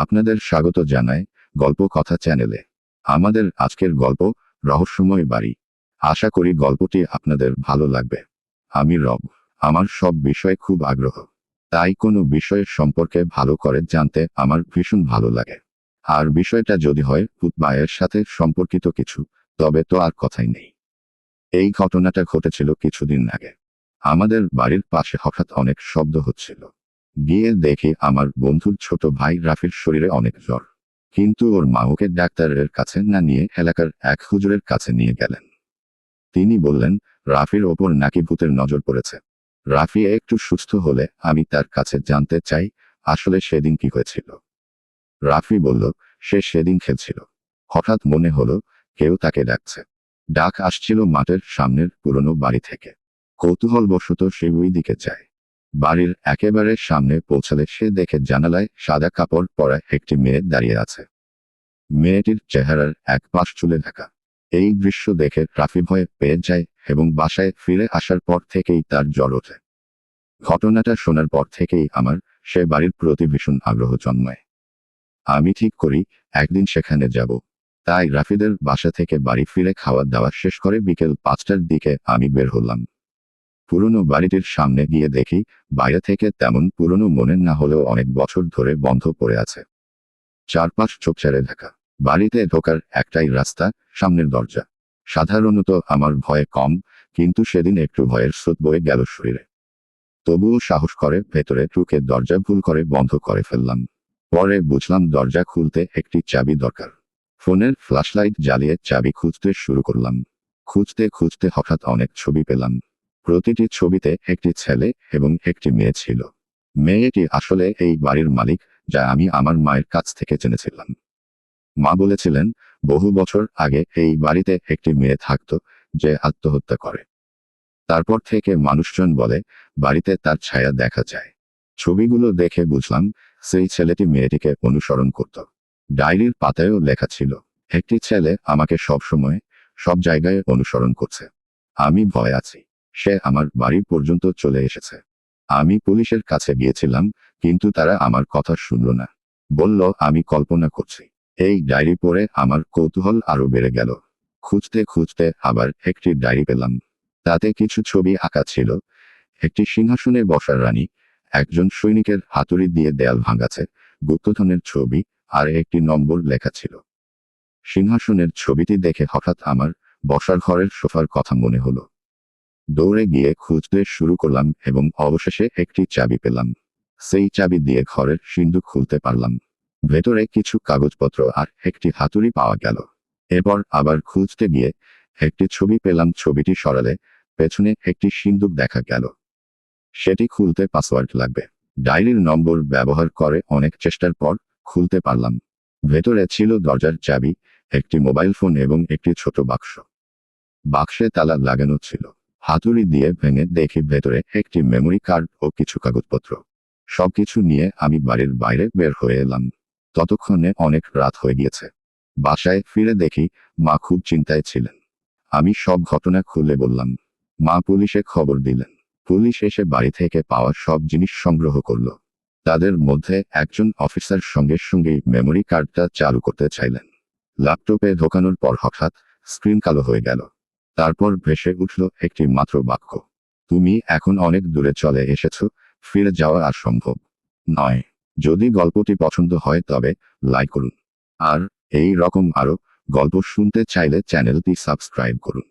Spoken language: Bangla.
আপনাদের স্বাগত জানায় গল্প কথা চ্যানেলে। আমাদের আজকের গল্প রহস্যময় বাড়ি। আশা করি গল্পটি আপনাদের ভালো লাগবে। আমি রব, আমার সব বিষয়ে খুব আগ্রহ। তাই কোনো বিষয়ের সম্পর্কে ভালো করে জানতে আমার ভীষণ ভালো লাগে। আর বিষয়টা যদি হয় বা সাথে সম্পর্কিত কিছু, তবে তো আর কথাই নেই। এই ঘটনাটা ঘটেছিল কিছুদিন আগে। আমাদের বাড়ির পাশে হঠাৎ অনেক শব্দ হচ্ছিল। গিয়ে দেখি আমার বন্ধুর ছোট ভাই রাফির শরীরে অনেক জ্বর। কিন্তু ওর মা ওকে ডাক্তারের কাছে না নিয়ে এলাকার এক হুজুরের কাছে নিয়ে গেলেন। তিনি বললেন, রাফির ওপর নাকি ভূতের নজর পড়েছে। রাফি একটু সুস্থ হলে আমি তার কাছে জানতে চাই, আসলে সেদিন কি হয়েছিল? রাফি বলল, সে সেদিন খেলছিল। হঠাৎ মনে হলো, কেউ তাকে ডাকছে। ডাক আসছিল মাঠের সামনের পুরনো বাড়ি থেকে। কৌতূহল কৌতূহলবশত সে ওই দিকে যায়। বাড়ির একেবারে সামনে পৌঁছালে সে দেখে জানালায় সাদা কাপড় পরা একটি মেয়ে দাঁড়িয়ে আছে। মেয়েটির চেহারার এক পাশ চুলে ঢাকা। এই দৃশ্য দেখে রাফি ভয়ে পেয়ে যায় এবং বাসায় ফিরে আসার পর থেকেই তার জ্বর ওঠে। ঘটনাটা শোনার পর থেকেই আমার সে বাড়ির প্রতি ভীষণ আগ্রহ জন্মায়। আমি ঠিক করি, একদিন সেখানে যাব। তাই রাফিদের বাসা থেকে বাড়ি ফিরে খাওয়া দাওয়া শেষ করে বিকেল পাঁচটার দিকে আমি বের হলাম। পুরনো বাড়িটির সামনে গিয়ে দেখি, বাইরে থেকে তেমন পুরনো মনে না হলেও অনেক বছর ধরে বন্ধ পড়ে আছে। চারপাশ চোপচারে ঢাকা। বাড়িতে ঢোকার একটাই রাস্তা, সামনের দরজা। সাধারণত আমার ভয় কম, কিন্তু সেদিন একটু ভয়ের স্রোত বয়ে গেল শরীরে। তবুও সাহস করে ভেতরে ঢুকে দরজা ভুল করে বন্ধ করে ফেললাম। পরে বুঝলাম দরজা খুলতে একটি চাবি দরকার। ফোনের ফ্ল্যাশলাইট জ্বালিয়ে চাবি খুঁজতে শুরু করলাম। খুঁজতে খুঁজতে হঠাৎ অনেক ছবি পেলাম। প্রতিটি ছবিতে একটি ছেলে এবং একটি মেয়ে ছিল। মেয়েটি আসলে এই বাড়ির মালিক, যা আমি আমার মায়ের কাছ থেকে জেনেছিলাম। মা বলেছিলেন, বহু বছর আগে এই বাড়িতে একটি মেয়ে থাকত, যে আত্মহত্যা করে। তারপর থেকে মানুষজন বলে, বাড়িতে তার ছায়া দেখা যায়। ছবিগুলো দেখে বুঝলাম, সেই ছেলেটি মেয়েটিকে অনুসরণ করত। ডায়েরির পাতায়ও লেখা ছিল, একটি ছেলে আমাকে সবসময়, সব জায়গায় অনুসরণ করছে। আমি ভয় আছি। সে আমার বাড়ি পর্যন্ত চলে এসেছে। আমি পুলিশের কাছে গিয়েছিলাম, কিন্তু তারা আমার কথা শুনল না। বলল, আমি কল্পনা করছি। এই ডায়েরি পড়ে আমার কৌতূহল আরও বেড়ে গেল। খুঁজতে খুঁজতে আবার একটি ডায়েরি পেলাম। তাতে কিছু ছবি আঁকা ছিল। একটি সিংহাসনে বসার রানী, একজন সৈনিকের হাতুড়ি দিয়ে দেয়াল ভাঙাছে, গুপ্তধনের ছবি আর একটি নম্বর লেখা ছিল। সিংহাসনের ছবিটি দেখে হঠাৎ আমার বসার ঘরের সোফার কথা মনে হলো। দৌড়ে গিয়ে খুঁজতে শুরু করলাম এবং অবশেষে একটি চাবি পেলাম। সেই চাবি দিয়ে ঘরের সিন্ধুক খুলতে পারলাম। ভেতরে কিছু কাগজপত্র আর একটি হাতুড়ি পাওয়া গেল। এরপর আবার খুঁজতে গিয়ে একটি ছবি পেলাম, ছবিটি সরালে পেছনে একটি সিন্দুক দেখা গেল। সেটি খুলতে পাসওয়ার্ড লাগবে। ডায়েরির নম্বর ব্যবহার করে অনেক চেষ্টার পর খুলতে পারলাম। ভেতরে ছিল দরজার চাবি, একটি মোবাইল ফোন এবং একটি ছোট বাক্স। বাক্সে তালা লাগানো ছিল। হাতুড়ি দিয়ে ভেঙে দেখি ভেতরে একটি মেমোরি কার্ড ও কিছু কাগজপত্র। সবকিছু নিয়ে আমি বাড়ির বাইরে বের হয়ে এলাম। ততক্ষণে অনেক রাত হয়ে গিয়েছে। বাসায় ফিরে দেখি মা খুব চিন্তায় ছিলেন। আমি সব ঘটনা খুলে বললাম। মা পুলিশে খবর দিলেন। পুলিশ এসে বাড়ি থেকে পাওয়া সব জিনিস সংগ্রহ করল। তাদের মধ্যে একজন অফিসার সঙ্গে সঙ্গেই মেমোরি কার্ডটা চালু করতে চাইলেন। ল্যাপটপে ঢোকানোর পর হঠাৎ স্ক্রিন কালো হয়ে গেল। তারপর ভেসে উঠল একটি মাত্র বাক্য। তুমি এখন অনেক দূরে চলে এসেছ, ফিরে যাওয়া আর সম্ভব নয়। যদি গল্পটি পছন্দ হয় তবে লাইক করুন। আর এই রকম আরও গল্প শুনতে চাইলে চ্যানেলটি সাবস্ক্রাইব করুন।